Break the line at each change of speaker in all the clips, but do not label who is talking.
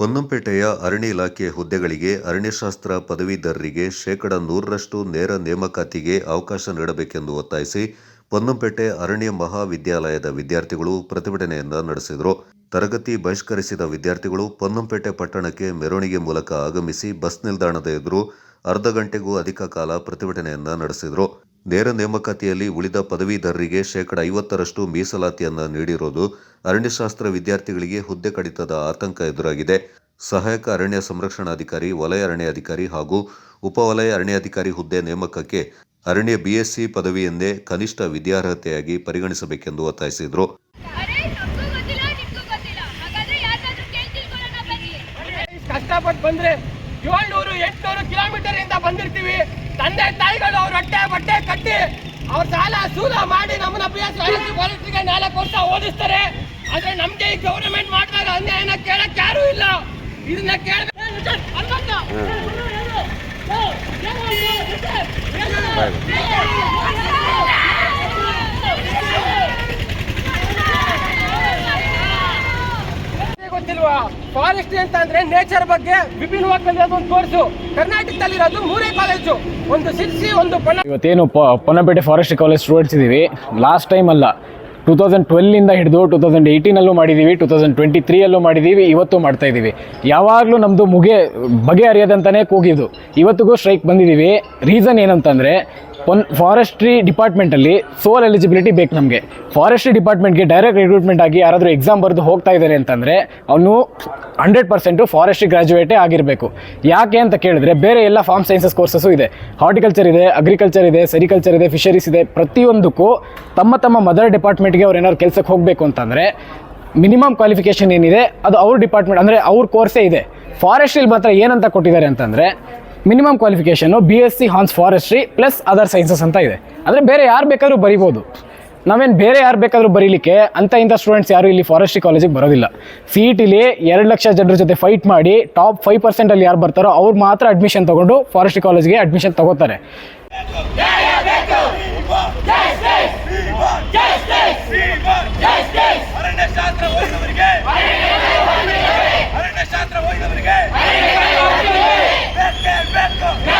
ಪೊನ್ನಂಪೇಟೆಯ ಅರಣ್ಯ ಇಲಾಖೆ ಹುದ್ದೆಗಳಿಗೆ ಅರಣ್ಯಶಾಸ್ತ್ರ ಪದವೀಧರರಿಗೆ ಶೇಕಡ ನೂರರಷ್ಟು ನೇರ ನೇಮಕಾತಿಗೆ ಅವಕಾಶ ನೀಡಬೇಕೆಂದು ಒತ್ತಾಯಿಸಿ ಪೊನ್ನಂಪೇಟೆ ಅರಣ್ಯ ಮಹಾವಿದ್ಯಾಲಯದ ವಿದ್ಯಾರ್ಥಿಗಳು ಪ್ರತಿಭಟನೆಯನ್ನ ನಡೆಸಿದರು. ತರಗತಿ ಬಹಿಷ್ಕರಿಸಿದ ವಿದ್ಯಾರ್ಥಿಗಳು ಪೊನ್ನಂಪೇಟೆ ಪಟ್ಟಣಕ್ಕೆ ಮೆರವಣಿಗೆ ಮೂಲಕ ಆಗಮಿಸಿ ಬಸ್ ನಿಲ್ದಾಣದ ಎದುರು ಅರ್ಧ ಗಂಟೆಗೂ ಅಧಿಕ ಕಾಲ ಪ್ರತಿಭಟನೆಯನ್ನ ನಡೆಸಿದರು. ನೇರ ನೇಮಕಾತಿಯಲ್ಲಿ ಉಳಿದ ಪದವೀಧರರಿಗೆ ಶೇಕಡ ಐವತ್ತರಷ್ಟು ಮೀಸಲಾತಿಯನ್ನು ನೀಡಿರೋದು ಅರಣ್ಯಶಾಸ್ತ್ರ ವಿದ್ಯಾರ್ಥಿಗಳಿಗೆ ಹುದ್ದೆ ಕಡಿತದ ಆತಂಕ ಎದುರಾಗಿದೆ. ಸಹಾಯಕ ಅರಣ್ಯ ಸಂರಕ್ಷಣಾಧಿಕಾರಿ, ವಲಯ ಅರಣ್ಯಾಧಿಕಾರಿ ಹಾಗೂ ಉಪವಲಯ ಅರಣ್ಯಾಧಿಕಾರಿ ಹುದ್ದೆ ನೇಮಕಕ್ಕೆ ಅರಣ್ಯ ಬಿಎಸ್ಸಿ ಪದವಿಯನ್ನೇ ಕನಿಷ್ಠ ವಿದ್ಯಾರ್ಹತೆಯಾಗಿ ಪರಿಗಣಿಸಬೇಕೆಂದು ಒತ್ತಾಯಿಸಿದರು.
ಕಷ್ಟಪಟ್ಟು ಬಂದ್ರೆ ಏಳ್ನೂರು, ಎಂಟುನೂರು ಕಿಲೋಮೀಟರ್ ಇಂದ ಬಂದಿರ್ತೀವಿ. ತಂದೆ ತಾಯಿಗಳು ಅವ್ರ ಹೊಟ್ಟೆ ಬಟ್ಟೆ ಕಟ್ಟಿ ಅವ್ರ ಸಾಲ ಸೂಲ ಮಾಡಿ ನಮ್ಮನ್ನ ಪಿ ಎಸ್ ನಾಲ್ಕು ವರ್ಷ ಓದಿಸ್ತಾರೆ ಆದ್ರೆ ನಮ್ಗೆ ಈ ಗೌರ್ಮೆಂಟ್ ಮಾಡಿದಾಗ ಅನ್ಯಾಯನ ಕೇಳಕ್ ಯಾರು ಇಲ್ಲ ಇದನ್ನ ಕೇಳ ಗೊತ್ತಿಲ್ವಾ? ಫಾರೆಸ್ಟ್ರಿ ಅಂತ ಅಂದ್ರೆ ನೇಚರ್ ಬಗ್ಗೆ ವಿಭಿನ್ನವಾಗಿ ಕಲಿಯೋದು ಒಂದು ಕೋರ್ಸು ಕರ್ನಾಟಕದಲ್ಲಿರೋದು ಮೂರೇ ಕಾಲೇಜು ಒಂದು ಸಿರ್ಸಿ ಒಂದು
ಇವತ್ತೇನು ಪೊನ್ನಪೇಟೆ ಫಾರೆಸ್ಟ್ ಕಾಲೇಜ್ ಸ್ಟೂಡೆಂಟ್ಸ್ ಇದ್ದೀವಿ ಲಾಸ್ಟ್ ಟೈಮ್ ಅಲ್ಲ. ಟೂ ತೌಸಂಡ್ ಟ್ವೆಲ್ಲಿಂದ ಹಿಡಿದು ಟೂ ತೌಸಂಡ್ ಏಯ್ಟೀನಲ್ಲೂ ಮಾಡಿದ್ದೀವಿ ಟೂ ತೌಸಂಡ್ ಟ್ವೆಂಟಿ ತ್ರೀಯಲ್ಲೂ ಮಾಡಿದ್ದೀವಿ ಇವತ್ತು ಮಾಡ್ತಾ ಇದ್ದೀವಿ ಯಾವಾಗಲೂ ನಮ್ಮದು ಮುಗೆ ಬಗೆಹರಿಯೋದಂತಲೇ ಕೂಗಿದ್ದು. ಇವತ್ತಿಗೂ ಸ್ಟ್ರೈಕ್ ಬಂದಿದ್ದೀವಿ ರೀಸನ್ ಏನಂತಂದರೆ ಒನ್ ಫಾರೆಸ್ಟ್ರಿ ಡಿಪಾರ್ಟ್ಮೆಂಟಲ್ಲಿ ಸೋಲ್ ಎಲಿಜಿಬಿಲಿಟಿ ಬೇಕು ನಮಗೆ. ಫಾರೆಸ್ಟ್ರಿ ಡಿಪಾರ್ಟ್ಮೆಂಟ್ಗೆ ಡೈರೆಕ್ಟ್ ರಿಕ್ರೂಟ್ಮೆಂಟ್ ಆಗಿ ಯಾರಾದರೂ ಎಕ್ಸಾಮ್ ಬರೆದು ಹೋಗ್ತಾ ಇದ್ದಾರೆ ಅಂತಂದರೆ ಅವನು ಹಂಡ್ರೆಡ್ ಪರ್ಸೆಂಟು ಫಾರೆಸ್ಟ್ರಿ ಗ್ರಾಜ್ಯುಯೇಟೇ ಆಗಿರಬೇಕು. ಯಾಕೆ ಅಂತ ಕೇಳಿದ್ರೆ ಬೇರೆ ಎಲ್ಲ ಫಾರ್ಮ್ ಸೈನ್ಸಸ್ ಕೋರ್ಸಸ್ಸು ಇದೆ. ಹಾರ್ಟಿಕಲ್ಚರ್ ಇದೆ ಅಗ್ರಿಕಲ್ಚರ್ ಇದೆ ಸೆರಿಕಲ್ಚರ್ ಇದೆ ಫಿಶರೀಸ್ ಇದೆ. ಪ್ರತಿಯೊಂದಕ್ಕೂ ತಮ್ಮ ತಮ್ಮ ಮದರ್ ಡಿಪಾರ್ಟ್ಮೆಂಟ್ಗೆ ಅವ್ರು ಏನಾದ್ರು ಕೆಲಸಕ್ಕೆ ಹೋಗಬೇಕು ಅಂತಂದರೆ ಮಿನಿಮಮ್ ಕ್ವಾಲಿಫಿಕೇಷನ್ ಏನಿದೆ, ಅದು ಅವ್ರ ಡಿಪಾರ್ಟ್ಮೆಂಟ್ ಅಂದರೆ ಅವ್ರ ಕೋರ್ಸೇ ಇದೆ. ಫಾರೆಸ್ಟ್ರಿಲಿ ಮಾತ್ರ ಏನಂತ ಕೊಟ್ಟಿದ್ದಾರೆ ಅಂತಂದರೆ minimum qualification B S C hons forestry plus other sciences ಅಂತ ಇದೆ. ಅಂದರೆ ಬೇರೆ ಯಾರು ಬೇಕಾದರೂ ಬರಿಬೋದು. ನಾವೇನು ಬೇರೆ ಯಾರು ಬೇಕಾದರೂ ಬರೀಲಿಕ್ಕೆ ಅಂತ ಇಂಥ ಸ್ಟೂಡೆಂಟ್ಸ್ ಯಾರು ಇಲ್ಲಿ ಫಾರೆಸ್ಟ್ರಿ ಕಾಲೇಜಿಗೆ ಬರೋದಿಲ್ಲ. ಸಿ ಇಲ್ಲಿ ಎರಡು ಲಕ್ಷ ಜನರ ಜೊತೆ ಫೈಟ್ ಮಾಡಿ ಟಾಪ್ ಫೈವ್ ಪರ್ಸೆಂಟಲ್ಲಿ ಯಾರು ಬರ್ತಾರೋ ಅವ್ರು ಮಾತ್ರ ಅಡ್ಮಿಷನ್ ತೊಗೊಂಡು ಫಾರೆಸ್ಟ್ರಿ ಕಾಲೇಜ್ಗೆ ಅಡ್ಮಿಷನ್ ತಗೋತಾರೆ.
ಓದಿದವರಿಗೆ ಅರಣ್ಯಶಾಸ್ತ್ರ ಓದಿದವರಿಗೆ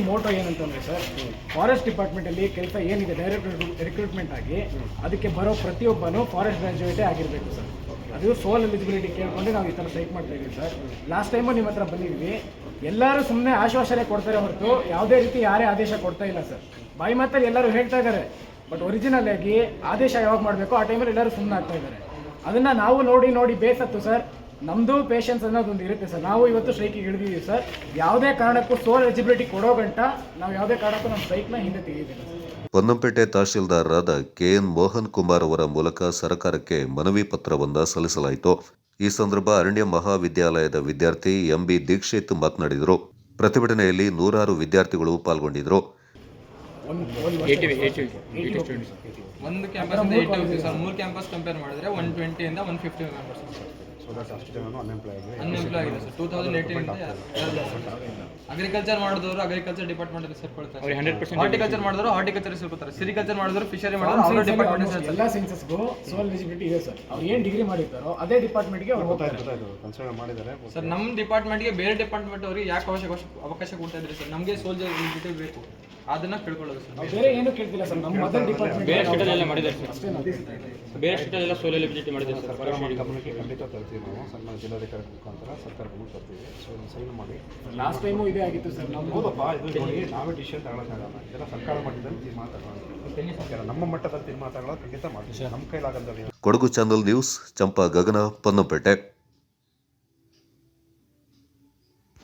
ಮೇನ್ ಮೋಟೋ ಏನಂತಂದ್ರೆ ಸರ್ ಫಾರೆಸ್ಟ್ ಡಿಪಾರ್ಟ್ಮೆಂಟಲ್ಲಿ ಕೆಲಸ ಏನಿದೆ ಡೈರೆಕ್ಟ್ ರಿಕ್ರೂಟ್ಮೆಂಟ್ ಆಗಿ ಅದಕ್ಕೆ ಬರೋ ಪ್ರತಿಯೊಬ್ಬನು ಫಾರೆಸ್ಟ್ ಗ್ರಾಜುಯೇಟೇ ಆಗಿರಬೇಕು ಸರ್. ಅದು ಸೋಲ್ ಎಲಿಜಿಬಿಲಿಟಿ ಕೇಳ್ಕೊಂಡು ನಾವು ಈ ಥರ ಸ್ಟ್ರೈಕ್ ಮಾಡ್ತಾ ಇದ್ದೀವಿ ಸರ್. ಲಾಸ್ಟ್ ಟೈಮು ನಿಮ್ಮ ಹತ್ರ ಬಂದಿದ್ವಿ ಎಲ್ಲರೂ ಸುಮ್ಮನೆ ಆಶ್ವಾಸನೆ ಕೊಡ್ತಾರೆ ಹೊರತು ಯಾವುದೇ ರೀತಿ ಯಾರೇ ಆದೇಶ ಕೊಡ್ತಾ ಇಲ್ಲ ಸರ್. ಬಾಯಿ ಮಾತಲ್ಲಿ ಎಲ್ಲರೂ ಹೇಳ್ತಾ ಇದ್ದಾರೆ. ಬಟ್ ಒರಿಜಿನಲ್ ಆಗಿ ಆದೇಶ ಯಾವಾಗ ಮಾಡಬೇಕು ಆ ಟೈಮಲ್ಲಿ ಎಲ್ಲರೂ ಸುಮ್ಮನೆ ಆಗ್ತಾ ಇದ್ದಾರೆ. ಅದನ್ನು ನಾವು ನೋಡಿ ನೋಡಿ ಬೇಸತ್ತು ಸರ್. ನಮ್ಮದು ಪೇಷನ್ಸ್ ಅನ್ನೋದೊಂದು ಇರುತ್ತೆ ಸರ್. ನಾವು ಇವತ್ತು ಸ್ಟ್ರೈಕಿಗೆ ಹಿಡಿದಿದ್ದೀವಿ ಸರ್. ಯಾವುದೇ ಕಾರಣಕ್ಕೂ ಸೋಲ್ ಎಲಿಜಿಬಿಲಿಟಿ ಕೊಡೋ ಗಂಟ ನಾವು ಯಾವುದೇ ಕಾರಣಕ್ಕೂ ನಮ್ಮ ಸ್ಟ್ರೈಕ್ನ ಹಿಂದೆ ತೆಗೆದಿಲ್ಲ
ಪೊನ್ನಂಪೇಟೆ ತಹಶೀಲ್ದಾರರಾದ ಕೆಎನ್ ಮೋಹನ್ ಕುಮಾರ್ ಅವರ ಮೂಲಕ ಸರ್ಕಾರಕ್ಕೆ ಮನವಿ ಪತ್ರವನ್ನು ಸಲ್ಲಿಸಲಾಯಿತು. ಈ ಸಂದರ್ಭ ಅರಣ್ಯ ಮಹಾವಿದ್ಯಾಲಯದ ವಿದ್ಯಾರ್ಥಿ ಎಂಬಿ ದೀಕ್ಷಿತ್ ಮಾತನಾಡಿದರು. ಪ್ರತಿಭಟನೆಯಲ್ಲಿ ನೂರಾರು ವಿದ್ಯಾರ್ಥಿಗಳು ಪಾಲ್ಗೊಂಡಿದ್ದರು.
ಒಂದು ಕ್ಯಾಂಪಸ್ ಮೂರು ಕ್ಯಾಂಪಸ್ ಕಂಪೇರ್ ಮಾಡಿದ್ರೆ ಒನ್ ಟ್ವೆಂಟಿಯಿಂದ ಒನ್ ಫಿಫ್ಟಿ ಮೆಂಬರ್ಸ್ ಅನ್ಎಂಪ್ಲಾಯ್ ಆಗಿದೆ sir two thousand eighteen agriculture ಮಾಡಿದವರು ಅಗ್ರಿಕಲ್ಚರ್ ಡಿಪಾರ್ಟ್ಮೆಂಟ್ ಅಲ್ಲಿ ಪರ್ಸೆಂಟ್ ಹಾರ್ಟಿಕಲ್ಚರ್ ಮಾಡಿದವರು ಹಾರ್ಟಿಕಲ್ಚರ್ ಸೇರ್ಕೊಳ್ತಾರೆ. ಸಿರಿಕಲ್ಚರ್ ಮಾಡಿದವರು ಫಿಶರಿ ಮಾಡಿದ್ರು ಅವರ ಡಿಪಾರ್ಟ್ಮೆಂಟ್
ಎಲ್ಲ ಸೈನ್ಸಸ್ಗೂ ಸೋಲ್ ಎಲಿಜಿಬಿಲಿಟಿ ಇದೆ ಸರ್ ಅವ್ರು ಏನು ಡಿಗ್ರಿ ಮಾಡಿರ್ತಾರೋ ಅದೇ ಡಿಪಾರ್ಟ್ಮೆಂಟ್ಗೆ ಅವ್ರು ಹೋಗ್ತಾರೆ.
ಸರ್ ನಮ್ಮ ಡಿಪಾರ್ಟ್ಮೆಂಟ್ಗೆ ಬೇರೆ ಡಿಪಾರ್ಟ್ಮೆಂಟ್ ಅವರಿಗೆ ಯಾಕೆ ಅವಶ್ಯಕ ಅವಕಾಶ ಕೊಡ್ತಾ ಇದ್ರಿ ಸರ್ ನಮಗೆ ಸೋಲ್ಜರ್ ಎಲಿಜಿಬಿಲಿಟಿ ಬೇಕು. ಅದನ್ನ ಕೇಳ್ಕೊಳ್ಳೋದು ಸರ್.
ಬೇರೆ ಏನು ಕೇಳ್ತಿಲ್ಲ ಸರ್. ನಮ್ಮ ಅದರ್ ಡಿಪಾರ್ಟ್ಮೆಂಟ್
ಬೇರೆ ಸ್ಟೇಟಲ್ಲೆಲ್ಲ ಮಾಡಿದ್ದಾರೆ ಸರ್.
ಅಷ್ಟೇ ನಾವು.
ಬೇರೆ ಸ್ಟೇಟಲ್ಲೆಲ್ಲ ಸೋಲ್ ಎಲಿಜಿಬಿಲಿಟಿ ಮಾಡಿದ್ದಾರೆ ಸರ್.
ಗಮನಕ್ಕೆ ಖಂಡಿತ ತರ್ತೀವಿ ನಾವು. ಜಿಲ್ಲಾಧಿಕಾರಿ ಮುಖಾಂತರ ಸರ್ಕಾರ ಗಮನಕ್ಕೆ ತರ್ತೀವಿ. ಸೊ ಸೈನ್ ಮಾಡಿ.
ಲಾಸ್ಟ್ ಟೈಮು ಇದೇ ಆಗಿತ್ತು ಸರ್ ನಮ್ಮ
ಹೌದಪ್ಪ ಇದು ನೋಡಿ ನಾವೇ ಡಿಸಿಷನ್ ತಗೊಳಕ್ಕಾಗಲ್ಲ ಇದೆಲ್ಲ ಸರ್ಕಾರ ಮಟ್ಟದಲ್ಲಿ ತೀರ್ಮಾನ ತಗೊಳ್ಳೋದು ನಮ್ಮ ಮಟ್ಟದಲ್ಲಿ ತೀರ್ಮಾನ ತಗೊಳ್ಳೋದು ಖಂಡಿತ ಮಾಡ್ತೀವಿ. ನಮ್ಮ
ಕೊಡಗು ಚಾನಲ್ ನ್ಯೂಸ್ ಚಂಪಾ ಗಗನ ಪೊನ್ನಂಪೇಟೆ.